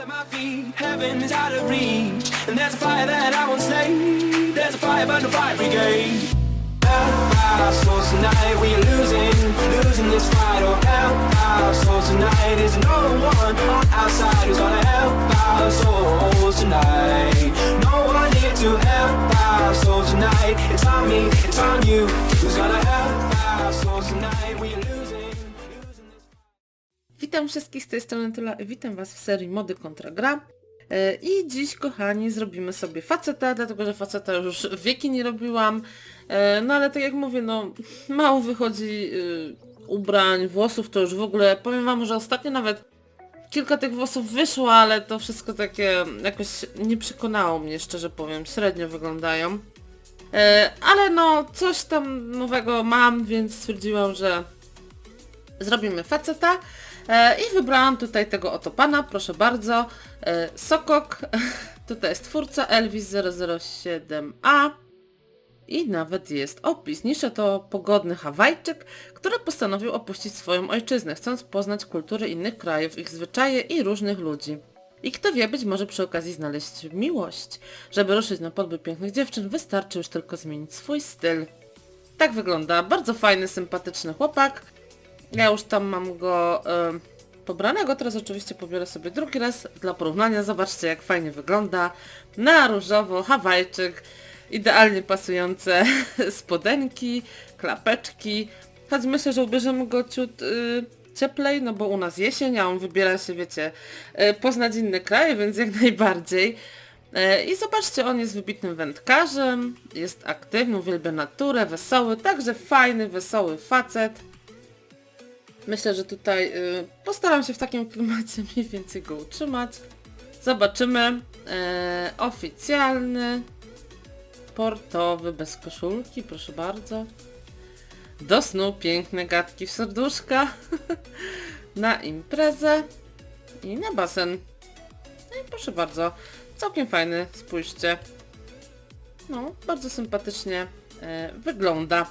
at my feet, heaven is out of reach. And there's a fire that I won't slay. There's a fire, but no fire brigade. Help our souls tonight, we are losing, losing this fight. Oh, help our souls tonight. Is no one on our side who's gonna help our souls tonight? No one here to help our souls tonight. It's on me, it's on you. Who's gonna help our souls tonight? We Witam wszystkich z tej strony Tyla i witam Was w serii Mody kontra gra. E, I dziś, kochani, zrobimy sobie faceta, dlatego że faceta już wieki nie robiłam. E, No ale tak jak mówię, no mało wychodzi y, ubrań, włosów, to już w ogóle, powiem Wam, że ostatnio nawet kilka tych włosów wyszło, ale to wszystko takie jakoś nie przekonało mnie, szczerze powiem, średnio wyglądają. E, Ale no, coś tam nowego mam, więc stwierdziłam, że zrobimy faceta e, i wybrałam tutaj tego oto pana, proszę bardzo, e, Sokok, tutaj jest twórca Elvis 007A i nawet jest opis. Nisza to pogodny Hawajczyk, który postanowił opuścić swoją ojczyznę, chcąc poznać kultury innych krajów, ich zwyczaje i różnych ludzi. I kto wie, być może przy okazji znaleźć miłość. Żeby ruszyć na podbyt pięknych dziewczyn, wystarczy już tylko zmienić swój styl. Tak wygląda. Bardzo fajny, sympatyczny chłopak. Ja już tam mam go em, pobranego, teraz oczywiście pobiorę sobie drugi raz dla porównania. Zobaczcie jak fajnie wygląda. Na różowo, Hawajczyk, idealnie pasujące spodenki, klapeczki. Choć myślę, że ubierzemy go ciut y, cieplej, no bo u nas jesień, a on wybiera się, wiecie, y, poznać inne kraje, więc jak najbardziej. E, I zobaczcie, on jest wybitnym wędkarzem, jest aktywny, uwielbia naturę, wesoły, także fajny, wesoły facet. Myślę, że tutaj y, postaram się w takim klimacie mniej więcej go utrzymać. Zobaczymy. E, oficjalny, portowy, bez koszulki, proszę bardzo. Do snu piękne gadki w serduszka. na imprezę i na basen. No i proszę bardzo, całkiem fajny, spójrzcie. No, bardzo sympatycznie e, wygląda.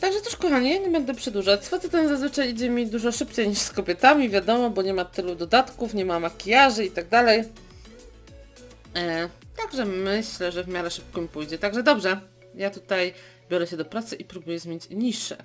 Także też kochani, nie będę przedłużać. Z facetem zazwyczaj idzie mi dużo szybciej niż z kobietami, wiadomo, bo nie ma tylu dodatków, nie ma makijaży i tak dalej. E, także myślę, że w miarę szybko mi pójdzie. Także dobrze, ja tutaj biorę się do pracy i próbuję zmienić niszę.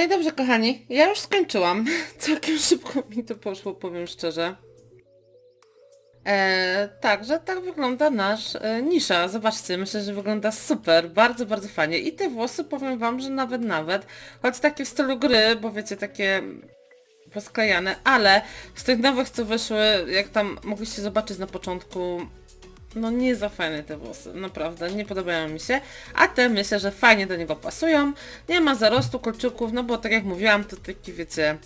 No i dobrze, kochani, ja już skończyłam. Całkiem szybko mi to poszło, powiem szczerze. E, także tak wygląda nasz e, nisza. Zobaczcie, myślę, że wygląda super, bardzo, bardzo fajnie. I te włosy powiem wam, że nawet, nawet, choć takie w stylu gry, bo wiecie, takie posklejane, ale z tych nowych, co wyszły, jak tam mogliście zobaczyć na początku, no nie za fajne te włosy, naprawdę, nie podobają mi się, a te myślę, że fajnie do niego pasują, nie ma zarostu kolczyków, no bo tak jak mówiłam, to taki wiecie,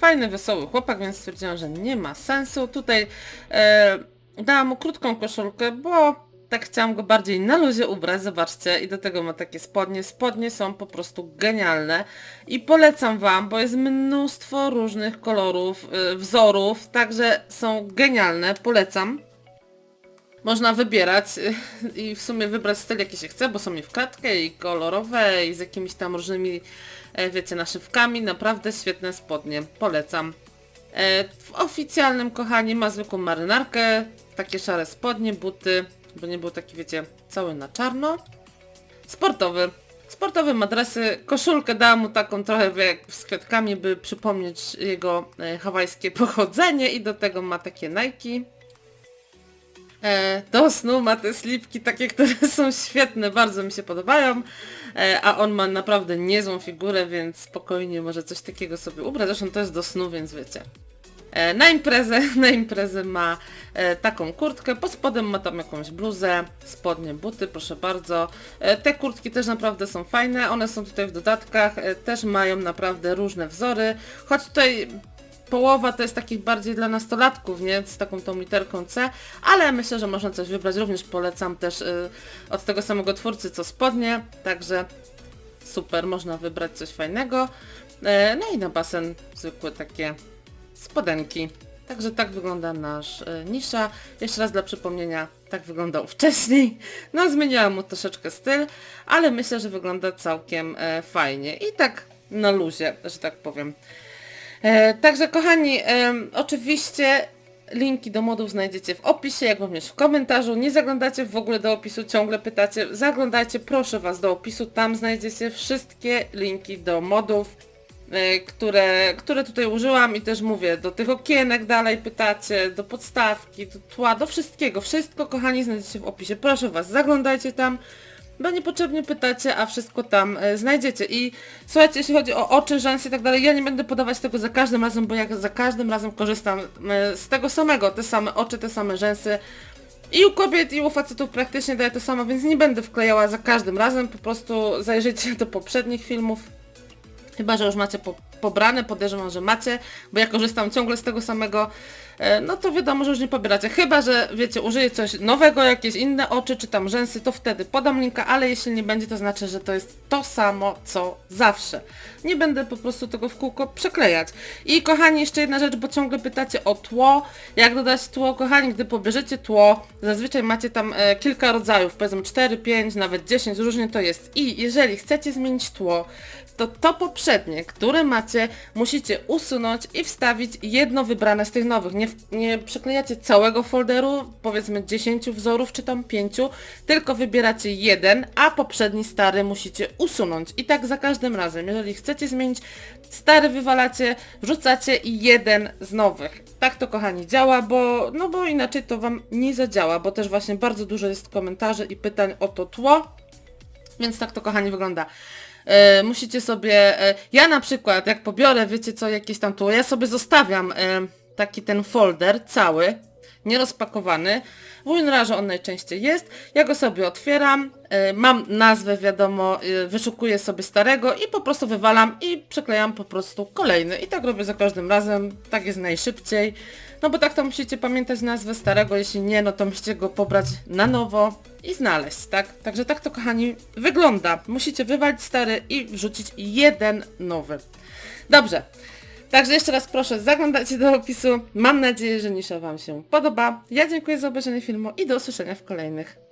fajny, wesoły chłopak, więc stwierdziłam, że nie ma sensu. Tutaj e, dałam mu krótką koszulkę, bo tak chciałam go bardziej na luzie ubrać, zobaczcie, i do tego ma takie spodnie. Spodnie są po prostu genialne i polecam Wam, bo jest mnóstwo różnych kolorów, e, wzorów, także są genialne, polecam. Można wybierać y, i w sumie wybrać styl jaki się chce, bo są i w klatkę, i kolorowe, i z jakimiś tam różnymi, e, wiecie, naszywkami. Naprawdę świetne spodnie. Polecam. E, W oficjalnym, kochani, ma zwykłą marynarkę, takie szare spodnie, buty, bo nie był taki, wiecie, cały na czarno. Sportowy. Sportowe madresy, koszulkę dałam mu taką trochę jak z kwiatkami, by przypomnieć jego e, hawajskie pochodzenie i do tego ma takie Nike. E, do snu ma te slipki takie, które są świetne, bardzo mi się podobają, e, a on ma naprawdę niezłą figurę, więc spokojnie może coś takiego sobie ubrać, zresztą to jest do snu, więc wiecie. E, na imprezę, na imprezę ma taką kurtkę, pod spodem ma tam jakąś bluzę, spodnie, buty, proszę bardzo. Te kurtki też naprawdę są fajne, one są tutaj w dodatkach, też mają naprawdę różne wzory, choć tutaj połowa to jest takich bardziej dla nastolatków, nie? Z taką tą literką C, ale myślę, że można coś wybrać. Również polecam też y, od tego samego twórcy co spodnie, także super, można wybrać coś fajnego. E, no i na basen zwykłe takie spodenki. Także tak wygląda nasz e, nisza. Jeszcze raz dla przypomnienia, tak wyglądał wcześniej. No zmieniałam mu troszeczkę styl, ale myślę, że wygląda całkiem e, fajnie. I tak na luzie, że tak powiem. E, także kochani, em, oczywiście linki do modów znajdziecie w opisie, jak również w komentarzu. Nie zaglądacie w ogóle do opisu, ciągle pytacie. Zaglądajcie proszę Was do opisu, tam znajdziecie wszystkie linki do modów, e, które, które tutaj użyłam i też mówię, do tych okienek dalej pytacie, do podstawki, do tła, do wszystkiego. Wszystko kochani znajdziecie w opisie. Proszę Was, zaglądajcie tam bo niepotrzebnie pytacie, a wszystko tam e, znajdziecie. I słuchajcie, jeśli chodzi o oczy, rzęsy i tak dalej, ja nie będę podawać tego za każdym razem, bo ja za każdym razem korzystam e, z tego samego, te same oczy, te same rzęsy. I u kobiet, i u facetów praktycznie daję to samo, więc nie będę wklejała za każdym razem, po prostu zajrzyjcie do poprzednich filmów. Chyba, że już macie po, pobrane, podejrzewam, że macie, bo ja korzystam ciągle z tego samego, no to wiadomo, że już nie pobieracie. Chyba, że wiecie, użyję coś nowego, jakieś inne oczy, czy tam rzęsy, to wtedy podam linka, ale jeśli nie będzie, to znaczy, że to jest to samo, co zawsze. Nie będę po prostu tego w kółko przeklejać. I kochani, jeszcze jedna rzecz, bo ciągle pytacie o tło. Jak dodać tło? Kochani, gdy pobierzecie tło, zazwyczaj macie tam e, kilka rodzajów, powiedzmy 4, 5, nawet 10, różnie to jest. I jeżeli chcecie zmienić tło, to to poprzednie, które macie, musicie usunąć i wstawić jedno wybrane z tych nowych. Nie, nie przyklejacie całego folderu, powiedzmy 10 wzorów czy tam 5, tylko wybieracie jeden, a poprzedni stary musicie usunąć. I tak za każdym razem. Jeżeli chcecie zmienić, stary wywalacie, wrzucacie i jeden z nowych. Tak to kochani działa, bo no bo inaczej to wam nie zadziała, bo też właśnie bardzo dużo jest komentarzy i pytań o to tło. Więc tak to kochani wygląda. E, musicie sobie, e, ja na przykład jak pobiorę, wiecie co, jakieś tam tło, ja sobie zostawiam e, taki ten folder cały, nierozpakowany. W WinRarze on najczęściej jest. Ja go sobie otwieram, e, mam nazwę wiadomo, e, wyszukuję sobie starego i po prostu wywalam i przeklejam po prostu kolejny. I tak robię za każdym razem, tak jest najszybciej. No bo tak to musicie pamiętać nazwę starego, jeśli nie, no to musicie go pobrać na nowo i znaleźć, tak? Także tak to kochani wygląda. Musicie wywalić stary i wrzucić jeden nowy. Dobrze. Także jeszcze raz proszę, zaglądajcie do opisu. Mam nadzieję, że nisza Wam się podoba. Ja dziękuję za obejrzenie filmu i do usłyszenia w kolejnych